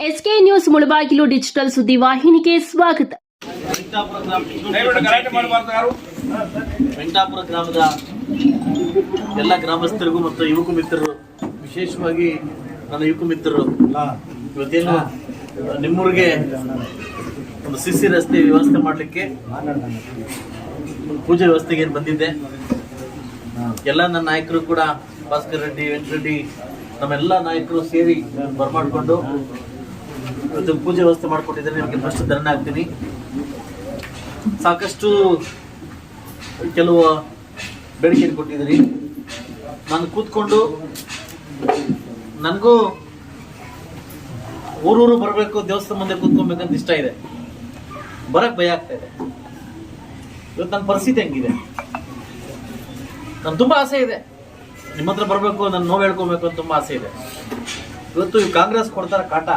SK news Mulbagal digital ಸುದ್ದಿ ವಾಹಿನಿಗೆ ಸ್ವಾಗತ. ವೆಂಕಟಾಪುರ ಗ್ರಾಮದ ಎಲ್ಲ ಗ್ರಾಮಸ್ಥರಿಗೂ ಮತ್ತು ಯುವಕ ಮಿತ್ರರು ವಿಶೇಷವಾಗಿ ನನ್ನ ಯುವಕ ಮಿತ್ರರು ಇವತ್ತೇನು ನಿಮ್ಮೂರಿಗೆ ಒಂದು ಸಿಸಿ ರಸ್ತೆ ವ್ಯವಸ್ಥೆ ಮಾಡಲಿಕ್ಕೆ ಪೂಜೆ ವ್ಯವಸ್ಥೆಗೆ ಏನು ಬಂದಿದ್ದೆ ಎಲ್ಲ ನನ್ನ ನಾಯಕರು ಕೂಡ ಭಾಸ್ಕರ್ ರೆಡ್ಡಿ ವೆಂಕಟರೆಡ್ಡಿ ನಮ್ಮೆಲ್ಲ ನಾಯಕರು ಸೇರಿ ಬರಮಾಡ್ಕೊಂಡು ಇವತ್ತು ಪೂಜೆ ವ್ಯವಸ್ಥೆ ಮಾಡಿಕೊಟ್ಟಿದ್ದಾರೆ, ನಿಮಗೆ ಫಸ್ಟ್ ಧರಣ ಆಗ್ತೀನಿ ಸಾಕಷ್ಟು ಕೆಲವು ಬೇಡಿಕೆ ಕೊಟ್ಟಿದ್ದೀರಿ. ನಾನು ಕೂತ್ಕೊಂಡು ನನಗೂ ಊರೂರು ಬರಬೇಕು, ದೇವಸ್ಥಾನ ಮುಂದೆ ಕೂತ್ಕೊಬೇಕಂತ ಇಷ್ಟ ಇದೆ. ಬರಕ್ ಭಯ ಆಗ್ತಾ ಇದೆ. ಇವತ್ತು ನನ್ನ ಪರಿಸ್ಥಿತಿ ಹೆಂಗಿದೆ? ನನ್ ತುಂಬಾ ಆಸೆ ಇದೆ. ನಿಮ್ಮ ಹತ್ರ ಬರಬೇಕು, ನಾನು ನೋವು ಹೇಳ್ಕೊಬೇಕು ಅಂತ ತುಂಬಾ ಆಸೆ ಇದೆ. ಇವತ್ತು ಕಾಂಗ್ರೆಸ್ ಕೊಡ್ತಾರ ಕಾಟ.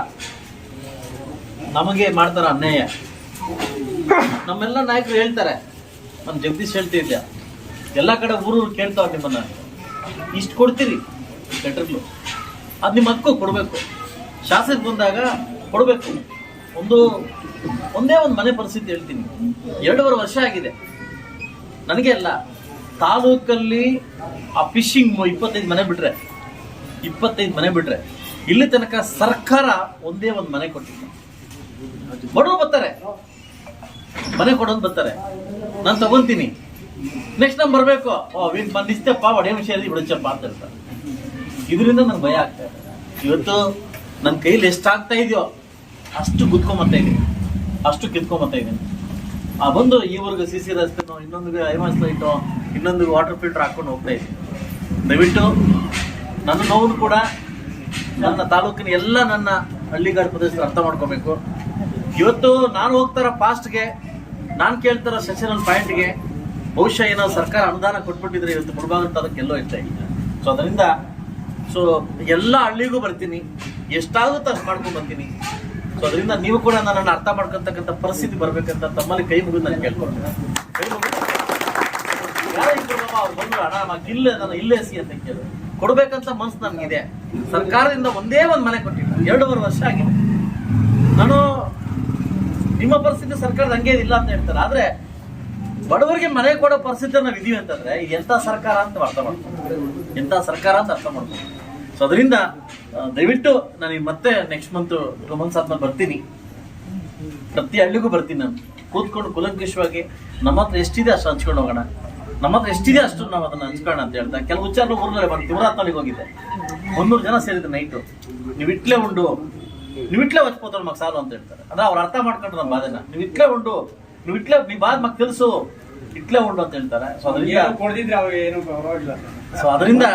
ನಮಗೆ ಮಾಡ್ತಾರ ಅನ್ಯಾಯ. ನಮ್ಮೆಲ್ಲ ನಾಯಕರು ಹೇಳ್ತಾರೆ. ನಮ್ಮ ಜಗದೀಶ್ ಹೇಳ್ತಿದ್ದೆ ಎಲ್ಲ ಕಡೆ ಊರೂರು ಕೇಳ್ತಾವ ನಿಮ್ಮನ್ನ. ಇಷ್ಟು ಕೊಡ್ತೀರಿ ಲೆಟರ್ಗಳು ಅದು ನಿಮ್ಮ ಹಕ್ಕು, ಕೊಡಬೇಕು. ಶಾಸಕ ಬಂದಾಗ ಕೊಡಬೇಕು. ಒಂದು, ಒಂದೇ ಒಂದು ಮನೆ ಪರಿಸ್ಥಿತಿ ಹೇಳ್ತೀನಿ. ಎರಡೂವರೆ ವರ್ಷ ಆಗಿದೆ. ನನಗೆ ಅಲ್ಲ, ತಾಲೂಕಲ್ಲಿ ಆ ಫಿಶಿಂಗ್ ಇಪ್ಪತ್ತೈದು ಮನೆ ಬಿಟ್ರೆ, ಇಪ್ಪತ್ತೈದು ಮನೆ ಬಿಟ್ರೆ, ಇಲ್ಲಿ ತನಕ ಸರ್ಕಾರ ಒಂದೇ ಒಂದು ಮನೆ ಕೊಟ್ಟಿಲ್ಲ ಬಡವರು ಬರ್ತಾರೆ. ಮನೆ ಕೊಡೋದು ಬರ್ತಾರೆ. ನಾನು ತಗೊಂತೀನಿ. ನೆಕ್ಸ್ಟ್ ನಾನು ಬರಬೇಕು. ಓ ಬಂದಿಸ್ತಪ್ಪ ಒಡೆಯ ವಿಷಯ ಬಿಡಚ್ಚಪ್ಪ ಅಂತ ಹೇಳ್ತಾರೆ. ಇದರಿಂದ ನಂಗೆ ಭಯ ಆಗ್ತಾ ಇದೆ. ಇವತ್ತು ನನ್ನ ಕೈಲಿ ಎಷ್ಟಾಗ್ತಾ ಇದೆಯೋ, ಅಷ್ಟು ಗುದ್ಕೊಂಬತ್ತಾ ಇದ್ದೀನಿ. ಅಷ್ಟು ಕಿತ್ಕೊಂಬತ್ತಾ ಇದ್ದೀನಿ. ಆ ಬಂದು ಈವರೆಗೂ ಸಿ ಸಿ ರಸ್ತೆನೋ ಇನ್ನೊಂದು ಐಮಾಸ್ ಲೈಟೋ ಇನ್ನೊಂದು ವಾಟರ್ ಫಿಲ್ಟರ್ ಹಾಕೊಂಡು ಹೋಗ್ತಾ ಇದ್ದೀನಿ. ದಯವಿಟ್ಟು ನನ್ನ ನೋವು ಕೂಡ ನನ್ನ ತಾಲೂಕಿನ ಎಲ್ಲ ನನ್ನ ಹಳ್ಳಿಗಾಡು ಪ್ರದೇಶದಲ್ಲಿ ಅರ್ಥ ಮಾಡ್ಕೋಬೇಕು. ಇವತ್ತು ನಾನು ಹೋಗ್ತಾರ ಫಾಸ್ಟ್ಗೆ ನಾನು ಕೇಳ್ತಾರ ಸೆಷನಲ್ ಪಾಯಿಂಟ್ಗೆ ಬಹುಶಃ ಏನೋ ಸರ್ಕಾರ ಅನುದಾನ ಕೊಟ್ಬಿಟ್ಟಿದ್ರೆ ಇವತ್ತು ಮುಳಬಾಗಿಲು ತಾಲೂಕು ಎಲ್ಲೋ ಇರ್ತಾ ಇಲ್ಲ ಸೊ ಅದರಿಂದ ಸೊ ಎಲ್ಲ ಹಳ್ಳಿಗೂ ಬರ್ತೀನಿ. ಎಷ್ಟಾಗುತ್ತೋ ಅಷ್ಟು ಮಾಡ್ಕೊಂಡು ಬರ್ತೀನಿ. ಸೊ ಅದರಿಂದ ನೀವು ಕೂಡ ನನ್ನನ್ನು ಅರ್ಥ ಮಾಡ್ಕೊತಕ್ಕಂಥ ಪರಿಸ್ಥಿತಿ ಬರ್ಬೇಕಂತ ತಮ್ಮಲ್ಲಿ ಕೈ ಮುಗಿದು ನಾನು ಕೇಳ್ಕೊಳ್ತೀನಿ. ಕೈ ಅವ್ರು ನಾಕ್ ಇಲ್ಲೇ ನಾನು ಇಲ್ಲೇ ಸಿ ಅಂತ ಕೇಳಿ ಕೊಡ್ಬೇಕಂತ ಮನಸ್ಸು ನನಗಿದೆ. ಸರ್ಕಾರದಿಂದ ಒಂದೇ ಒಂದು ಮನೆ ಕೊಟ್ಟಿಲ್ಲ. ಎರಡೂವರೆ ವರ್ಷ ಆಗಿದೆ. ನಾನು ನಿಮ್ಮ ಪರಿಸ್ಥಿತಿ ಸರ್ಕಾರದ ಹಂಗೆ ಇಲ್ಲ ಅಂತ ಹೇಳ್ತಾರೆ. ಆದ್ರೆ ಬಡವರಿಗೆ ಮನೆ ಕೊಡೋ ಪರಿಸ್ಥಿತಿ ನಾವು ಇದೀವಿ ಅಂತಂದ್ರೆ ಎಂತ ಸರ್ಕಾರ ಅಂತ ಅರ್ಥ ಮಾಡ್ಕೊಂಡು ಎಂತ ಸರ್ಕಾರ ಅಂತ ಅರ್ಥ ಮಾಡ್ಕೊಂಡು ಸೊ ಅದರಿಂದ ದಯವಿಟ್ಟು ನಾನು ಮತ್ತೆ ನೆಕ್ಸ್ಟ್ ಮಂತ್ ಟೂ ಮಂತ್ಸ್ ಆದ್ಮೇಲೆ ಬರ್ತೀನಿ. ಪ್ರತಿ ಹಳ್ಳಿಗೂ ಬರ್ತೀನಿ ನಾನು. ಕೂತ್ಕೊಂಡು ಕುಲಂಕುಷವಾಗಿ ನಮ್ಮ ಹತ್ರ ಎಷ್ಟಿದೆ ಅಷ್ಟು ಹಂಚ್ಕೊಂಡು ಹೋಗೋಣ. ನಮ್ಮ ಹತ್ರ ಎಷ್ಟಿದೆ ಅಷ್ಟು ನಾವು ಅದನ್ನ ಹಂಚ್ಕೊಳ್ಳೋಣ ಅಂತ ಹೇಳ್ತಾ ಕೆಲವು ವಿಚಾರ ಊರಲ್ಲಿ ಬಂದು ತಿವರಾತ್ನಳಿಗೆ ಹೋಗಿದ್ದೆ ಮುನ್ನೂರು ಜನ ಸೇರಿದ್ರು ನೈಟು ನೀವು ಇಟ್ಲೇ ಉಂಡು. ನೀವು ಇಟ್ಲೇ ಹಚ್ಕೋತಾಳೆ ಮಗ ಸಾಲು ಅಂತ ಹೇಳ್ತಾರೆ. ಅಂದ್ರೆ ಅವ್ರು ಅರ್ಥ ಮಾಡ್ಕೊಂಡ್ರು ನಮ್ಮ ಬಾಧೆನ. ನೀವು ಇಟ್ಲೇ ಉಂಡು. ನೀವು ಇಟ್ಲೇ ನೀವು ಬಾದ್ ಮಗ ತಿಳಿಸು. ಇಟ್ಲೇ ಉಂಡು ಅಂತ ಹೇಳ್ತಾರೆ. ಸೊ ಅದರಿಂದ ಸೊ ಅದರಿಂದ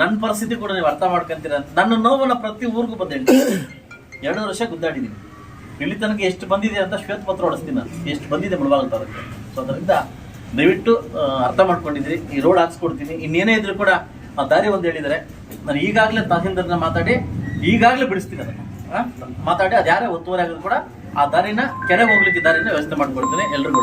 ನನ್ನ ಪರಿಸ್ಥಿತಿ ಕೂಡ ನೀವು ಅರ್ಥ ಮಾಡ್ಕೊಂತೀರ ನನ್ನ ನೋವನ್ನ ಪ್ರತಿ ಊರಿಗೂ ಬಂದು ಹೇಳ್ತೀನಿ. ಎರಡು ವರ್ಷ ಗುದ್ದಾಡಿದ್ದೀನಿ. ಇಲ್ಲಿ ತನಕ ಎಷ್ಟು ಬಂದಿದೆ ಅಂತ ಶ್ವೇತಪತ್ರ ಹೊಡಿಸ್ತೀನಿ ನಾನು. ಎಷ್ಟು ಬಂದಿದೆ ಮುಳಬಾಗಲ್ ತಾಲೂಕು. ಸೊ ಅದರಿಂದ ದಯವಿಟ್ಟು ಅರ್ಥ ಮಾಡ್ಕೊಂಡಿದ್ರಿ. ಈ ರೋಡ್ ಹಾಕ್ಸ್ಕೊಡ್ತೀನಿ. ಇನ್ನೇನೇ ಇದ್ರು ಕೂಡ ಆ ದಾರಿ ಒಂದು ಹೇಳಿದರೆ ನಾನು ಈಗಾಗಲೇ ತಹಸೀಲ್ದಾರ್ನ ಮಾತಾಡಿ ಈಗಾಗಲೇ ಬಿಡಿಸ್ತೀನಿ ಅದನ್ನು. ಮಾತಾಡಿ ಅದು ಯಾರೇ ಒತ್ತುವರಿ ಆಗಿದ್ರು ಕೂಡ ಆ ದಾರಿನ ಕೆರೆ ಹೋಗ್ಲಿಕ್ಕೆ ದಾರಿನ ವ್ಯವಸ್ಥೆ ಮಾಡ್ಕೊಡ್ತೀನಿ. ಎಲ್ರಿಗೂ